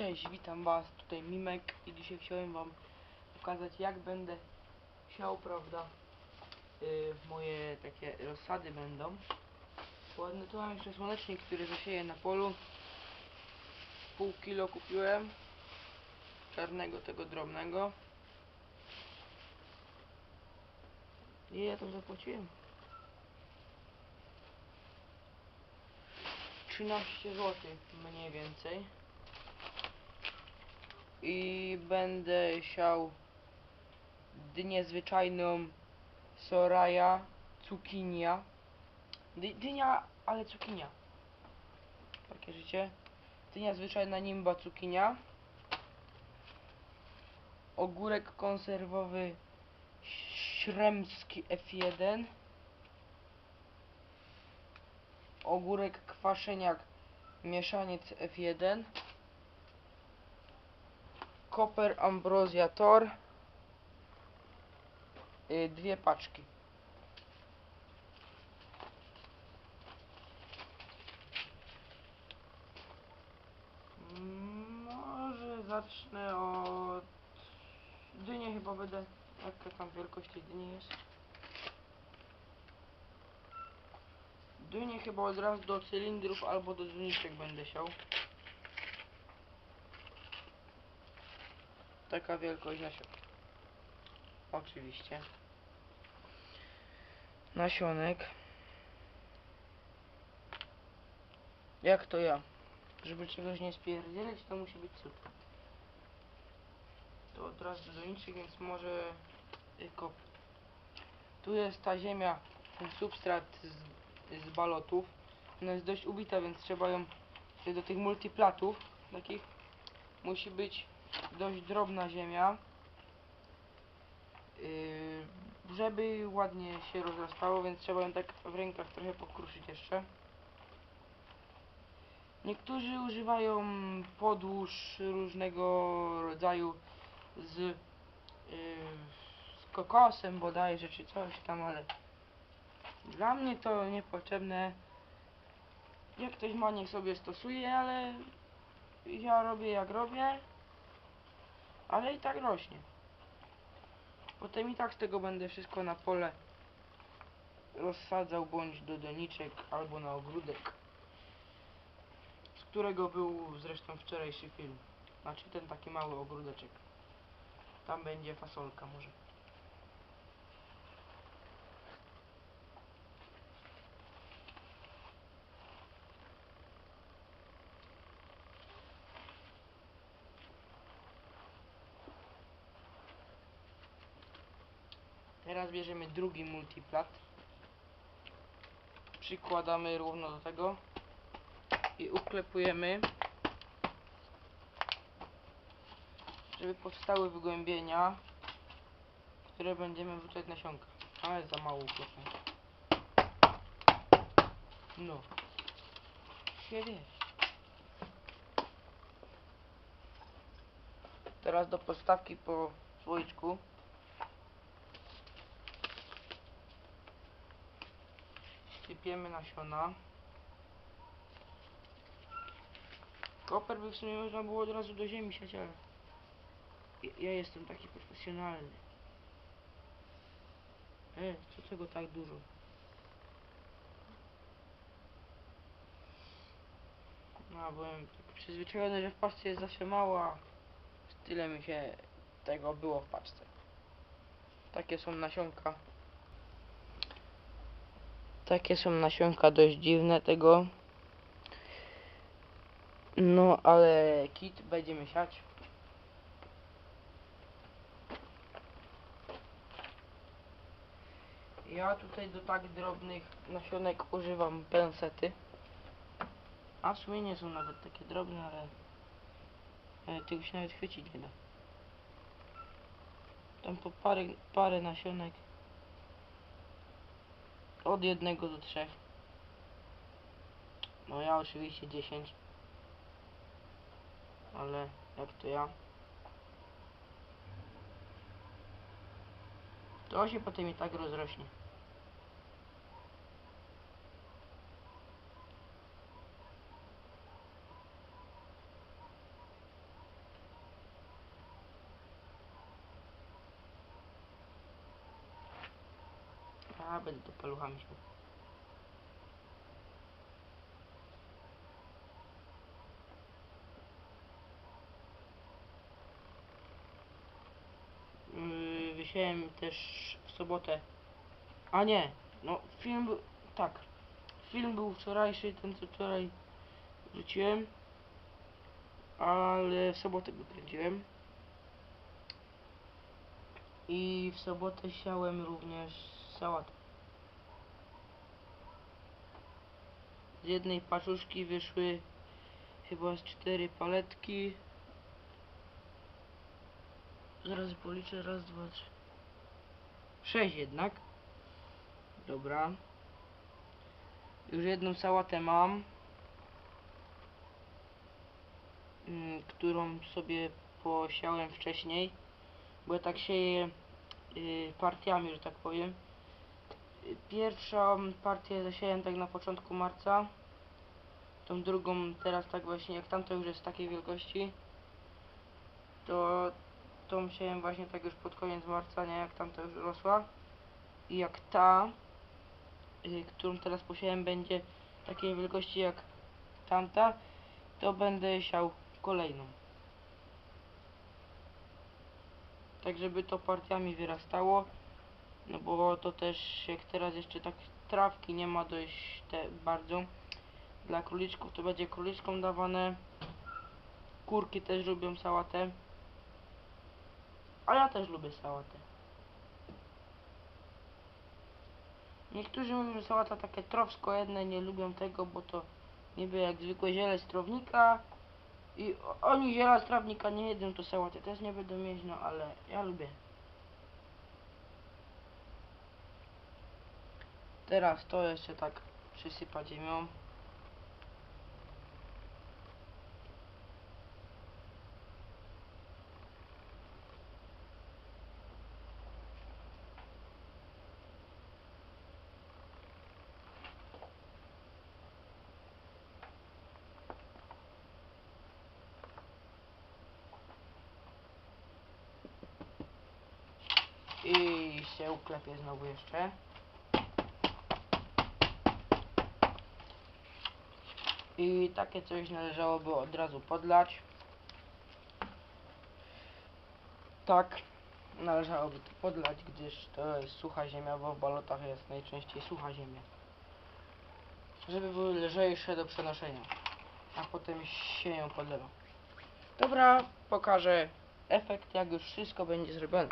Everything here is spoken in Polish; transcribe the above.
Cześć, witam was, tutaj Mimek i dzisiaj chciałem wam pokazać jak będę siał, prawda, yy, moje takie rozsady będą. Ładny tu mam jeszcze słonecznik, który zasieję na polu. Pół kilo kupiłem czarnego tego drobnego. I ja to zapłaciłem. 13 zł mniej więcej i będę siał dynię zwyczajną Soraya cukinia. Dy, dynia, ale cukinia. Takie życie. Dynia zwyczajna nimba cukinia. Ogórek konserwowy śremski F1 ogórek kwaszeniak mieszaniec F1 Koper Ambrosia Tor y, dwie paczki. Może zacznę od dyni chyba będę jaka tam wielkość tej dyni jest. Dynię chyba od razu do cylindrów albo do doniczek będę siał taka wielkość nasion. Oczywiście. Nasionek. Jak to ja? Żeby czegoś nie spierdzielać, to musi być cud. To od razu do doniczek, więc może y, kop. Tu jest ta ziemia, ten substrat z, z balotów. Ona jest dość ubita, więc trzeba ją do tych multiplatów takich musi być dość drobna ziemia, yy, żeby ładnie się rozrastało, więc trzeba ją tak w rękach trochę pokruszyć jeszcze. Niektórzy używają podłóż różnego rodzaju z, yy, z kokosem bodajże, czy coś tam, ale dla mnie to niepotrzebne. Jak ktoś ma, niech sobie stosuje, ale ja robię jak robię ale i tak rośnie. Potem i tak z tego będę wszystko na pole rozsadzał bądź do doniczek albo na ogródek, z którego był zresztą wczorajszy film. Znaczy ten taki mały ogródeczek. Tam będzie fasolka może. Teraz bierzemy drugi multiplat. Przykładamy równo do tego i uklepujemy, żeby powstały wygłębienia, które będziemy wrzucać nasionka. Ale za mało uklepane. No. Się wie. Teraz do podstawki po słoiczku sypiemy nasiona. Koper by w sumie można było od razu do ziemi siać, ale ja, ja jestem taki profesjonalny. E, co tego tak dużo? No, byłem tak przyzwyczajony, że w paczce jest zawsze mała. Tyle mi się tego było w paczce. Takie są nasionka. Takie są nasionka dość dziwne tego. No, ale kit będziemy siać. Ja tutaj do tak drobnych nasionek używam pensety. A w sumie nie są nawet takie drobne, ale, ale się nawet chwycić nie da. Tam po parę, parę nasionek od jednego do trzech. No ja oczywiście 10. Ale jak to ja? To się potem i tak rozrośnie. Ja będę to paluchami. Yy, Wysiałem też w sobotę. A nie, no film był, tak. Film był wczorajszy, ten co wczoraj wrzuciłem. Ale w sobotę go kręciłem. I w sobotę siałem również sałatę. Z jednej paczuszki wyszły chyba z cztery paletki. Zaraz policzę, raz, dwa, trzy. Sześć jednak. Dobra. Już jedną sałatę mam. mm, Którą sobie posiałem wcześniej. Bo ja tak sieję y, partiami, że tak powiem. Pierwszą partię zasiałem tak na początku marca. Tą drugą teraz tak właśnie, jak tamta już jest takiej wielkości. To tą siałem właśnie tak już pod koniec marca, nie jak tamta już rosła. I jak ta, y, którą teraz posiałem będzie takiej wielkości jak tamta, to będę siał kolejną. Tak żeby to partiami wyrastało. No bo to też jak teraz jeszcze tak trawki nie ma dość te bardzo. Dla króliczków to będzie króliczkom dawane. Kurki też lubią sałatę. A ja też lubię sałatę. Niektórzy mówią, że sałata takie trowsko jedne nie lubią tego, bo to niby jak zwykłe ziele z trawnika. I oni ziela z trawnika nie jedzą, to sałatę też nie będą mieć, no ale ja lubię. Teraz to jeszcze tak przysypać ziemią. I się uklepię znowu jeszcze. I takie coś należałoby od razu podlać. Tak, należałoby to podlać, gdyż to jest sucha ziemia, bo w balotach jest najczęściej sucha ziemia. Żeby były lżejsze do przenoszenia. A potem się ją podlewa. Dobra, pokażę efekt, jak już wszystko będzie zrobione.